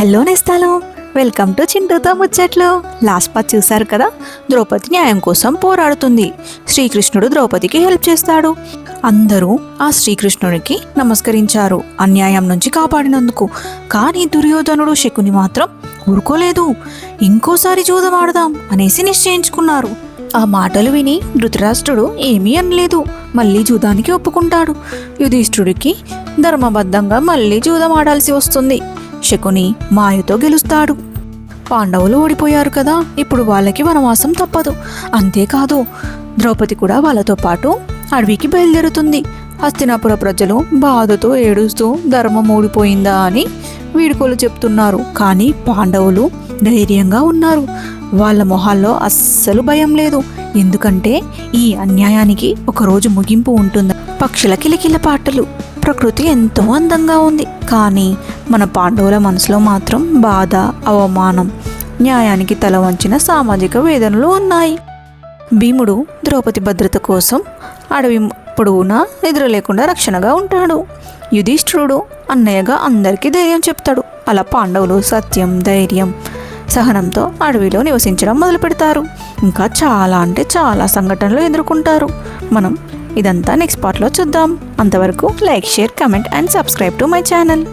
Hello నేస్తాలు welcome to చింటూతో ముచ్చట్లు. లాస్ట్ పార్ట్ చూశారు కదా? ద్రౌపది న్యాయం కోసం పోరాడుతుంది. శ్రీకృష్ణుడు ద్రౌపదికి హెల్ప్ చేస్తాడు. అందరూ ఆ శ్రీకృష్ణుడికి నమస్కరించారు అన్యాయం నుంచి కాపాడినందుకు. కానీ దుర్యోధనుడు శకుని మాత్రం ఊరుకోలేదు. ఇంకోసారి జూదం ఆడదాం అనేసి నిశ్చయించుకున్నారు. ఆ మాటలు విని ధృతరాష్ట్రుడు ఏమీ అనలేదు. మళ్ళీ జూదానికి ఒప్పుకుంటాడు. యుధిష్ఠుడికి ధర్మబద్ధంగా మళ్ళీ జూదం ఆడాల్సి వస్తుంది. శకుని మాయతో గెలుస్తాడు. పాండవులు ఓడిపోయారు కదా ఇప్పుడు వాళ్ళకి వనవాసం తప్పదు. అంతేకాదు ద్రౌపది కూడా వాళ్ళతో పాటు అడవికి బయలుదేరుతుంది. హస్తినాపుర ప్రజలు బాధతో ఏడుస్తూ ధర్మం ఓడిపోయిందా అని వీడుకోలు చెప్తున్నారు. కానీ పాండవులు ధైర్యంగా ఉన్నారు. వాళ్ళ మొహాల్లో అస్సలు భయం లేదు. ఎందుకంటే ఈ అన్యాయానికి ఒకరోజు ముగింపు ఉంటుంది. పక్షుల కిలకిల పాటలు ప్రకృతి ఎంతో అందంగా ఉంది. కానీ మన పాండవుల మనసులో మాత్రం బాధ అవమానం న్యాయానికి తల వంచిన సామాజిక వేదనలు ఉన్నాయి. భీముడు ద్రౌపది భద్రత కోసం అడవి పొడవునా నిద్ర లేకుండా రక్షణగా ఉంటాడు. యుధిష్ఠిరుడు అన్నయ్యగా అందరికీ ధైర్యం చెప్తాడు. అలా పాండవులు సత్యం ధైర్యం సహనంతో అడవిలో నివసించడం మొదలు పెడతారు ఇంకా చాలా అంటే చాలా సంఘటనలు ఎదుర్కొంటారు. మనం ఇదంతా నెక్స్ట్ పార్ట్లో చూద్దాం. అంతవరకు like share comment and subscribe to my channel.